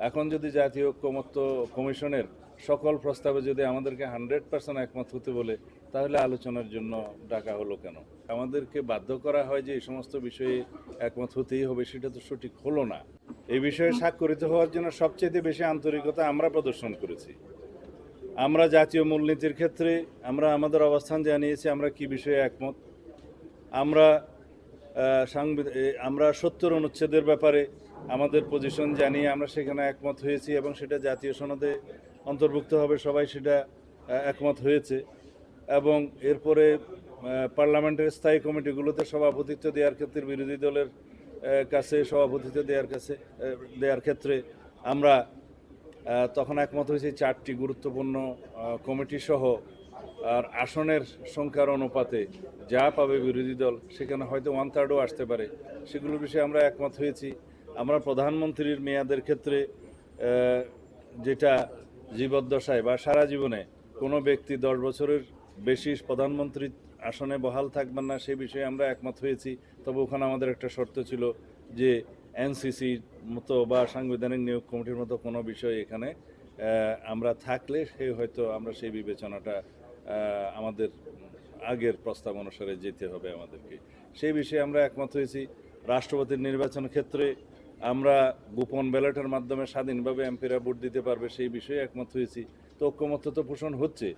এখন যদি জাতীয় ঐক্যমত্য কমিশনের সকল প্রস্তাবে যদি আমাদেরকে হান্ড্রেড পার্সেন্ট একমত হতে বলে তাহলে আলোচনার জন্য ডাকা হলো কেন? আমাদেরকে বাধ্য করা হয় যে এই সমস্ত বিষয়ে একমত হতেই হবে সেটা তো সঠিক হলো না। এই বিষয়ে স্বাক্ষরিত হওয়ার জন্য সবচেয়ে বেশি আন্তরিকতা আমরা প্রদর্শন করেছি। আমরা জাতীয় মূলনীতির ক্ষেত্রে আমরা আমাদের অবস্থান জানিয়েছি আমরা কি বিষয়ে একমত? আমরা আহ, সাংবিধ- এ, আমরা সত্তর অনুচ্ছেদের ব্যাপারে আমাদের পজিশন জানিয়ে আমরা সেখানে একমত হয়েছি এবং সেটা জাতীয় সনদে অন্তর্ভুক্ত হবে, সবাই সেটা একমত হয়েছে। এবং এরপরে পার্লামেন্টের স্থায়ী কমিটিগুলোতে সভাপতিত্ব দেওয়ার ক্ষেত্রে বিরোধী দলের কাছে সভাপতিত্ব দেওয়ার কাছে দেওয়ার ক্ষেত্রে আমরা তখন একমত হয়েছি। চারটি গুরুত্বপূর্ণ কমিটি সহ আর আসনের সংখ্যার অনুপাতে যা পাবে বিরোধী দল, সেখানে হয়তো ওয়ান থার্ডও আসতে পারে। সেগুলোর বিষয়ে আমরা একমত হয়েছি। আমরা প্রধানমন্ত্রীর মেয়াদের ক্ষেত্রে যেটা জীবদ্দশায় বা সারা জীবনে কোনো ব্যক্তি দশ বছরের বেশি প্রধানমন্ত্রী আসনে বহাল থাকবেন না, সে বিষয়ে আমরা একমত হয়েছি। তবে ওখানে আমাদের একটা শর্ত ছিল যে এনসিসির মতো বা সাংবিধানিক নিয়োগ কমিটির মতো কোনো বিষয় এখানে আমরা থাকলে সে হয়তো আমরা সেই বিবেচনাটা আমাদের আগের প্রস্তাব অনুসারে যেতে হবে আমাদেরকে। সেই বিষয়ে আমরা একমত হয়েছি। রাষ্ট্রপতির নির্বাচন ক্ষেত্রে আমরা গোপন ব্যালটের মাধ্যমে স্বাধীনভাবে এমপিরা ভোট দিতে পারবে সেই বিষয়ে একমত হয়েছি। তো ঐক্যমত্য তো পোষণ হচ্ছে।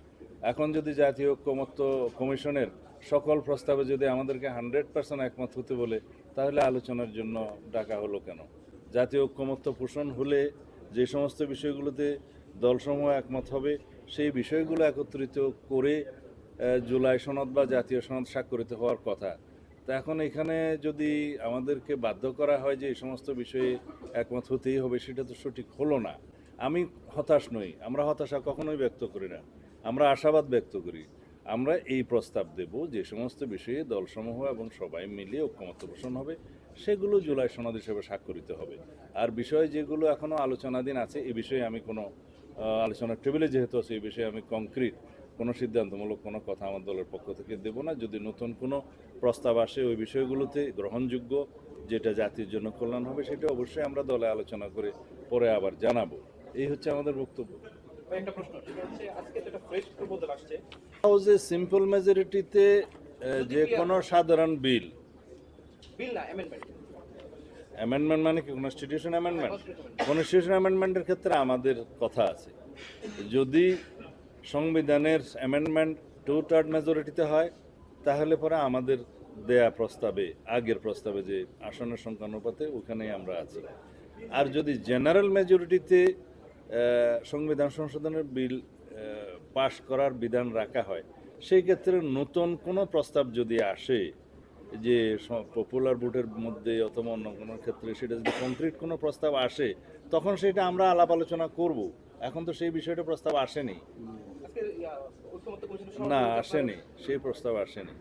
এখন যদি জাতীয় ঐক্যমত্য কমিশনের সকল প্রস্তাবে যদি আমাদেরকে হান্ড্রেড পার্সেন্ট একমত হতে বলে, তাহলে আলোচনার জন্য ডাকা হলো কেন? জাতীয় ঐক্যমত্য পোষণ হলে যে সমস্ত বিষয়গুলোতে দলসমূহ একমত হবে, সেই বিষয়গুলো একত্রিত করে জুলাই সনদ বা জাতীয় সনদ স্বাক্ষরিত হওয়ার কথা। তা এখন এখানে যদি আমাদেরকে বাধ্য করা হয় যে এই সমস্ত বিষয়ে একমত হতেই হবে, সেটা তো সঠিক হলো না। আমি হতাশ নই, আমরা হতাশা কখনোই ব্যক্ত করি না, আমরা আশাবাদ ব্যক্ত করি। আমরা এই প্রস্তাব দেব যে সমস্ত বিষয়ে দলসমূহ এবং সবাই মিলে ঐক্যমত্য পোষণ হবে, সেগুলো জুলাই সনদ হিসেবে স্বাক্ষরিত হবে। আর বিষয় যেগুলো এখনও আলোচনাধীন আছে, এ বিষয়ে আমি কোনো আলোচনার টেবিলে যেহেতু আছে এই বিষয়ে আমি কংক্রিট কোনো সিদ্ধান্তমূলক কোনো কথা আমার দলের পক্ষ থেকে দেব না। যদি নতুন কোনো প্রস্তাব আসে ওই বিষয়গুলোতে গ্রহণযোগ্য যেটা জাতির জন্য কল্যাণ হবে সেটা অবশ্যই আমরা দলে আলোচনা করে পরে আবার জানাব। এই হচ্ছে আমাদের বক্তব্য। হাউসে সিম্পল মেজরিটিতে যে কোনো সাধারণ বিল। অ্যামেন্ডমেন্ট মানে কি? কনস্টিটিউশন অ্যামেন্ডমেন্ট কনস্টিটিউশন অ্যামেন্ডমেন্টের ক্ষেত্রে আমাদের কথা আছে। যদি সংবিধানের অ্যামেন্ডমেন্ট টু থার্ড মেজরিটিতে হয়, তাহলে পরে আমাদের দেয়া প্রস্তাবে, আগের প্রস্তাবে যে আসনের সংখ্যা অনুপাতে ওখানেই আমরা আছি। আর যদি জেনারেল মেজরিটিতে সংবিধান সংশোধনের বিল পাশ করার বিধান রাখা হয়, সেই ক্ষেত্রে নতুন কোনো প্রস্তাব যদি আসে যে পপুলার ভোটের মধ্যে অথবা অন্য কোনো ক্ষেত্রে সেটা যদি কংক্রিট কোনো প্রস্তাব আসে, তখন সেটা আমরা আলাপ আলোচনা করব। এখন তো সেই বিষয়টা প্রস্তাব আসেনি। না আসেনি। সেই প্রস্তাব আসেনি।